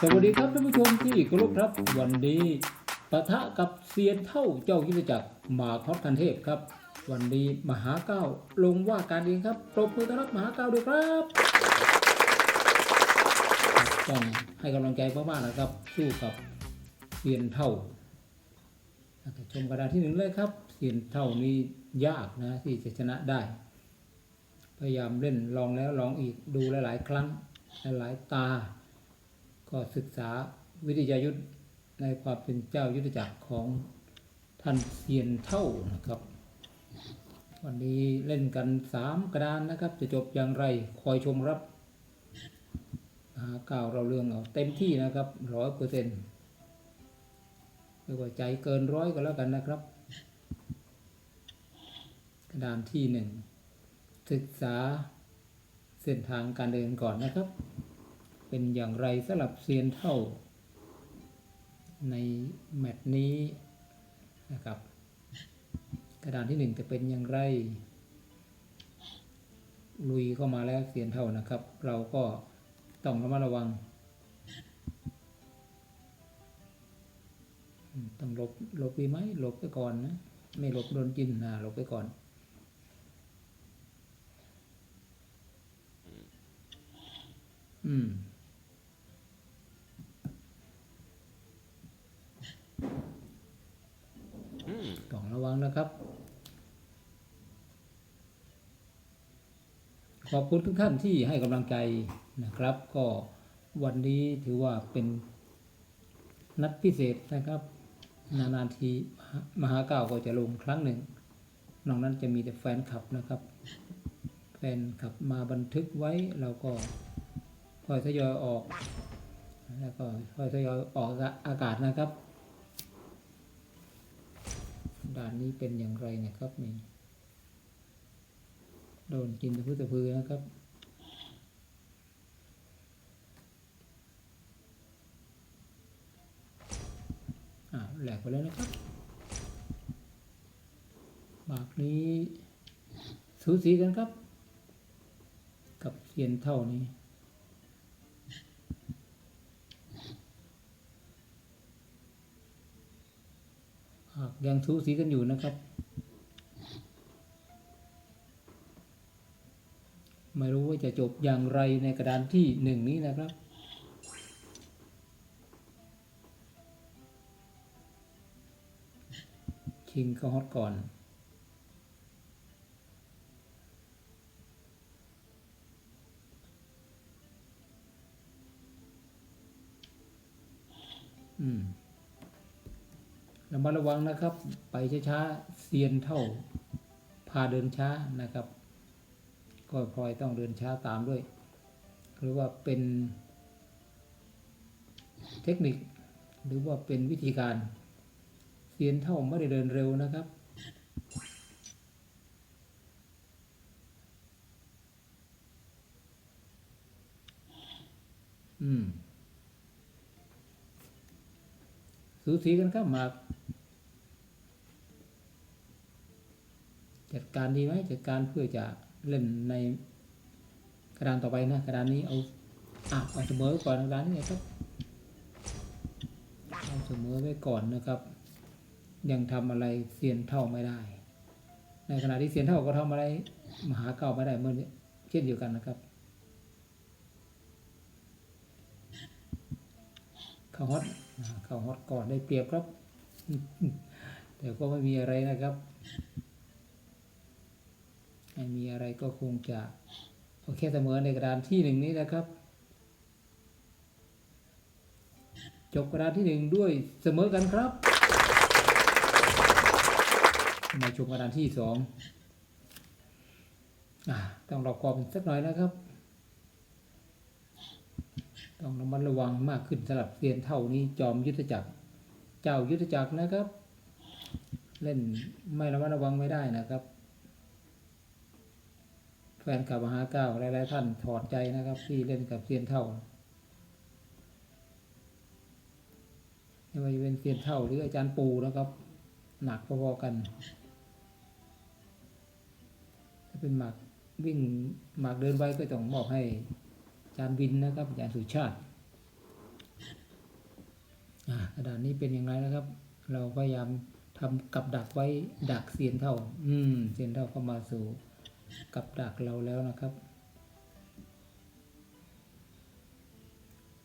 สวัสดีครับท่านผู้ชมที่เคารพครับวันนี้ปะทะกับเซียนเท่าเจ้ายุทธจักรหมาคอสคันเทพครับ วันนี้มหาเก้าลงว่าการเองครับปรบมือต้อนรับมหาเก้าด้วยครับต้องให้กำลังใจมากๆนะครับ สู้กับเซียนเท่าชมกระดานที่หนึ่งเลยครับเซียนเท่านี้ยากนะที่จะชนะได้ พยายามเล่นลองแล้วลองอีกดูหลาย ๆ ครั้งหลายๆตา ก็ศึกษาวิทยายุทธในความเป็นเจ้ายุทธจักรของท่านเซียนเท่านะครับ วันนี้เล่นกันสามกระดานนะครับ จะจบอย่างไรคอยชมรับหาก้าวเราเรื่องเอาเต็มที่นะครับร้อยเปอร์เซ็นต์ไม่ว่าใจเกินร้อยก็แล้วกันนะครับ กระดานที่หนึ่งศึกษาเส้นทางการเดินก่อนนะครับ เป็นอย่างไรสำหรับเซียนเท่า ในแมตช์นี้นะครับ กระดานที่หนึ่งจะเป็นอย่างไร ลุยเข้ามาแล้วเซียนเท่านะครับ เราก็ต้องระมัดระวัง ต้องหลบหลบดีไหมหลบไปก่อนนะ ไม่หลบโดนกินนะหลบไปก่อนอืม ต้องระวังนะครับ ขอบคุณทุกท่านที่ให้กำลังใจนะครับ ก็วันนี้ถือว่าเป็นนัดพิเศษนะครับ นานๆทีมหาเก้าก็จะลงครั้งหนึ่งนอกนั้นจะมีแต่แฟนคลับนะครับ แฟนคลับมาบันทึกไว้เราก็ค่อยทยอยออก แล้วก็ค่อยทยอยออกอากาศนะครับ ด่านนี้เป็นอย่างไรนะครับนี่โดนกินตะพื้ตะพือนะครับอ่าแหลกไปแล้วนะครับหมากนี้สูสีกันครับ กับเซียนเท่านี้ หาก ยังทูสีกันอยู่นะครับ ไม่รู้ว่าจะจบอย่างไรในกระดานที่หนึ่งนี้นะครับชิงเข้าฮอตก่อน อืม ระ มัดระวังนะครับ ไปช้าๆเซียนเท่า พาเดินช้านะครับ ก็พลอยต้องเดินช้าตามด้วยหรือว่าเป็นเทคนิค หรือว่าเป็นวิธีการเซียนเท่าไม่ได้เดินเร็วนะครับ อืมสูสีกันครับหมาก จัดการดีไหมจัดการเพื่อจะเล่นในกระดานต่อไปนะกระดานนี้เอาอะเอาเสมอไว้ก่อนกระดานนี้ครับเอาเสมอไว้ก่อนนะครับ ยังทำอะไรเซียนเท่าไม่ได้ ในขณะที่เซียนเท่าก็ทำอะไรมหาเก่าไม่ได้เหมื่อนเช่นเดียวกันนะครับเข้าฮอตอ่าเข้าฮอตก่อนได้เปรียบครับ แต่ก็ไม่มีอะไรนะครับ ไม่มีอะไรก็คงจะโอเคเสมอในกระดานที่หนึ่งนี้นะครับ จบกระดานที่หนึ่งด้วยเสมอกันครับมาชมกระดานที่สองต้องรอความสักหน่อยนะครับ ต้องระมัดระวังมากขึ้นสำหรับเซียนเท่านี้จอมยุทธจักร เจ้ายุทธจักรนะครับ เล่นไม่ระมัดระวังไม่ได้นะครับ แฟนกับมหาเก้าหลายๆท่านถอดใจนะครับ ที่เล่นกับเซียนเท่าไม่ว่าจะเป็นเซียนเท่าหรืออาจารย์ปูนะครับ หนักพอๆกันถ้าเป็นหมากวิ่งหมากเดินไวก็ต้องมอบให้อาจารย์วินนะครับอาจารย์สุชาติอกระดานนี้เป็นอย่างไรนะครับ เราพยายามทำกับดักไว้ดักเสียนเท่า อืมเสียนเท่าเข้ามาสู่ กับดักเราแล้วนะครับ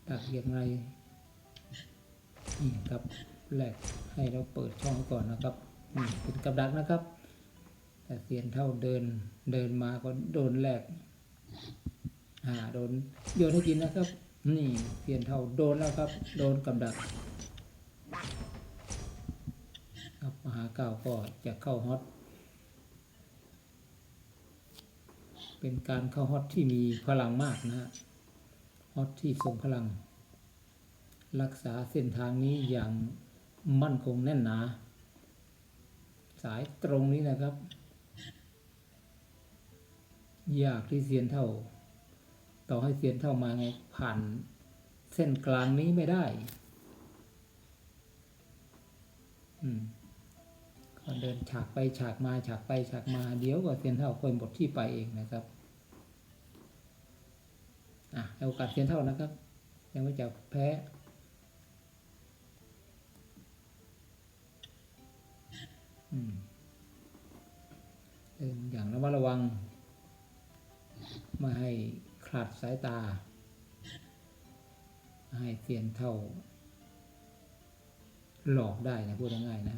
ดักอย่างไรนี่ครับแรกให้เราเปิดช่องก่อนนะครับนี่เป็นกับดักนะครับ แต่เสียนเท่าเดินเดินมาก็โดนแรกอ่าโดนโยนให้กินนะครับ นี่เสียนเท่าโดนแล้วครับ โดนกับดักครับมหาเก้าก็จะเข้าฮอต เป็นการเข้าฮอตที่มีพลังมากนะฮะฮอตที่ทรงพลัง รักษาเส้นทางนี้อย่างมั่นคงแน่นหนา สายตรงนี้นะครับ ยากที่เสียนเท่า ต่อให้เสียนเท่ามาไงผ่านเส้นกลางนี้ไม่ได้ อืม เดินฉากไปฉากมาฉากไปฉากมาเดี๋ยวก็เซียนเท่าค่อยหมดที่ไปเองนะครับอะโอกาสเซียนเท่านะครับ ยังไม่จะแพ้อืมเดินอย่างระมัดระวังไม่ให้คลาดสายตา ให้เซียนเท่าหลอกได้นะพูดง่ายๆนะ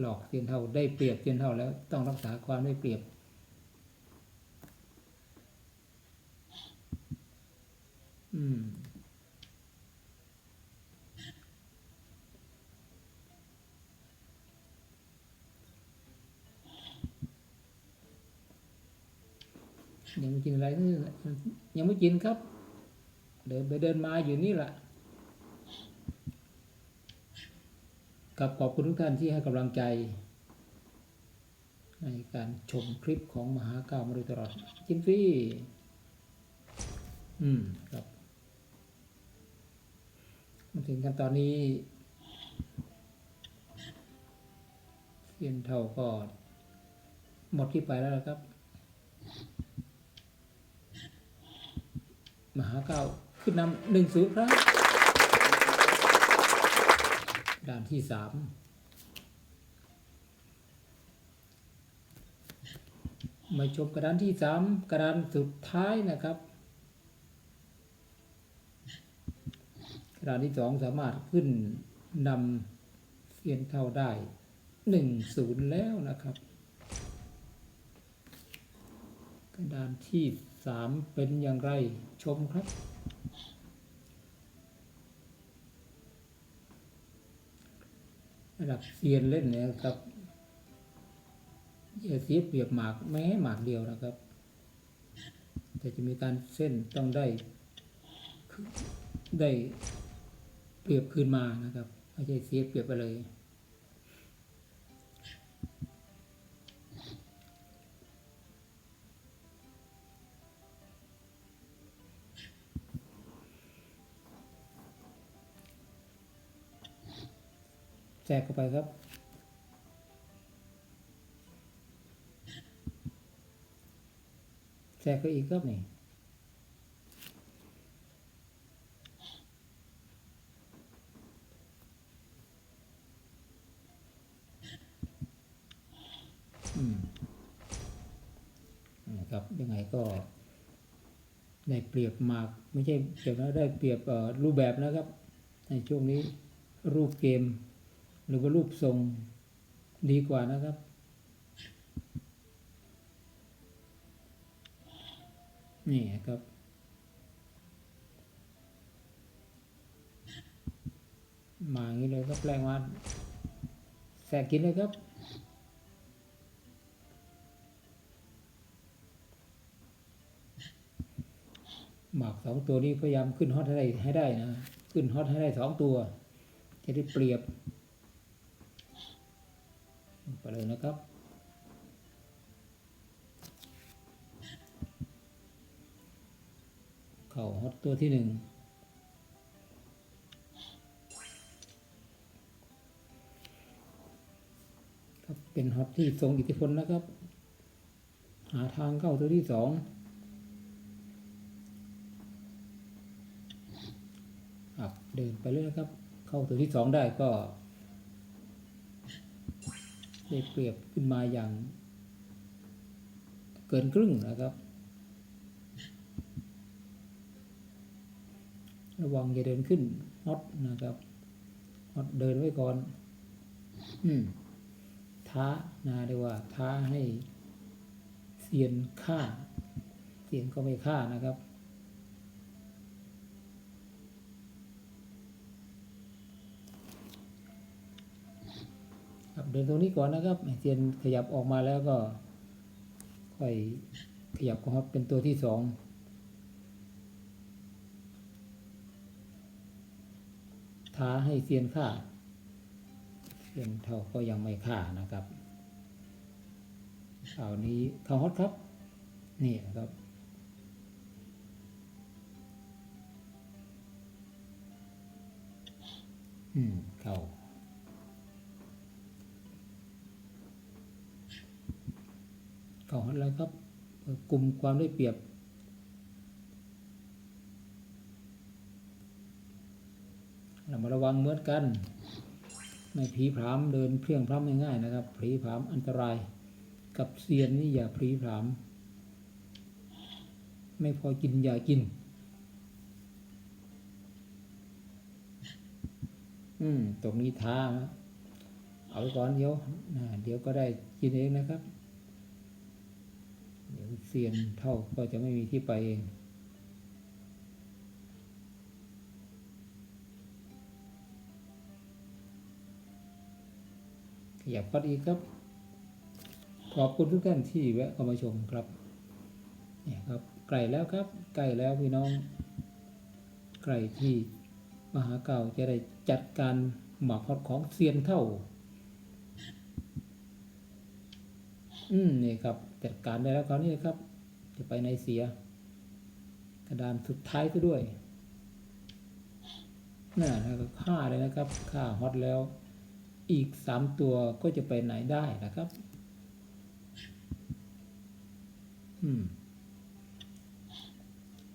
หลอกเซียนเท่าได้เปรียบเซียนเท่าแล้วต้องรักษาความได้เปรียบ อืมยังไม่กินอะไรยังไม่กินครับ เดินไปเดินมาอยู่นี่แหละ กับขอบคุณทุกท่านที่ให้กำลังใจ ในการชมคลิปของมหาก้ามาโดยตลอดจินฟรีอืมครับมาถึงกันตอนนี้เซียนเท่าก็หมดที่ไปแล้วครับ มหาเก้าขึ้นนำหนึ่งศูนย์ครับ ด่านที่สามมาชมกระดานที่สามกระดานสุดท้ายนะครับกระดานที่สองสามารถขึ้นนำเสียนเท่าได้หนึ่งศูนย์แล้วนะครับ กระดานที่สามเป็นอย่างไรชมครับ ระดับเซียนเล่นเนี่ยครับอย่าเสียเปรียบหมากแม้หมากเดียวนะครับ แต่จะมีการเส้นต้องได้ได้เปรียบคืนมานะครับไม่ใช่เสียเปรียบไปเลย แจกเข้าไปครับแจกก็อีกครับนี่นะครับยังไงก็ได้เปรียบมากไม่ใช่เปรียบนะได้เปรียบรูปแบบนะครับ ในช่วงนี้รูปเกม หรือว่ารูปทรงดีกว่านะครับ นี่ครับ มาอย่างนี้เลยก็แปลงมาแสกกินเลยครับหมากสองตัวนี้พยายามขึ้นฮอตให้ได้ให้ได้นะ ขึ้นฮอตให้ได้สองตัว จะได้เปรียบ เลยนะครับ เข่าฮอตตัวที่หนึ่งครับเป็นฮอตที่ทรงอิทธิพลนะครับ หาทางเข้าตัวที่สองเดินไปเรื่อยนะครับ เข้าตัวที่สองได้ก็ ได้เปรียบขึ้นมาอย่าง เกินครึ่งนะครับ ระวังอย่าเดินขึ้นฮอตนะครับฮอตเดินไว้ก่อน อืมท้านะเรียกว่า ท้าให้เซียนฆ่า เซียนก็ไม่ฆ่านะครับ ครับเดินตรงนี้ก่อนนะครับเซียนขยับออกมาแล้วก็ค่อยขยับของฮอตเป็นตัวที่สองท้าให้เซียนฆ่าเซียนเท่าก็ยังไม่ฆ่านะครับข่าวนี้ข่าวฮอตครับ นี่นะครับ อืมเข่า ข่าอตแล้วครับกลุ่มความได้เปรียบ เรามาระวังเหมือนกันไม่ผีผามเดินเพลียงพล้ำง่ายๆนะครับผีผามอันตรายกับเซียนนี่อย่าผีผาม ไม่พอกินอย่ากิน อืมตรงนี้ท้า เอาไว้ก่อนเดี๋ยวเดี๋ยวก็ได้กินเองนะครับ เดี๋ยวเซียนเท่าก็จะไม่มีที่ไปเองขยับพัดอีกครับ ขอบคุณทุกท่านที่แวะเข้ามาชมครับเนี่ยครับไกลแล้วครับใกล้แล้วพี่น้องไกล้ที่มหาเก่าจะได้จัดการหมากฮอดของเซียนเท่า อืมนี่ครับจัดการได้แล้วคราวนี้ครับ จะไปในเสีย กระดานสุดท้ายซะด้วยน่านะครับฆ่าเลยนะครับฆ่าฮอตแล้ว อีกสามตัวก็จะไปไหนได้นะครับ อืม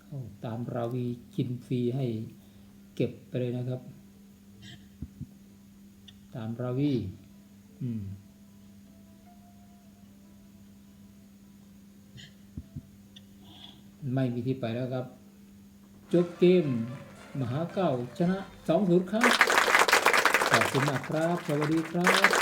เข้าตามราวีกินฟรีให้เก็บไปเลยนะครับ ตามราวี อืม ไม่มีที่ไปแล้วครับ จบเกม มหาเก่าชนะ2-0ครับ ขอบคุณมากครับ สวัสดีครับ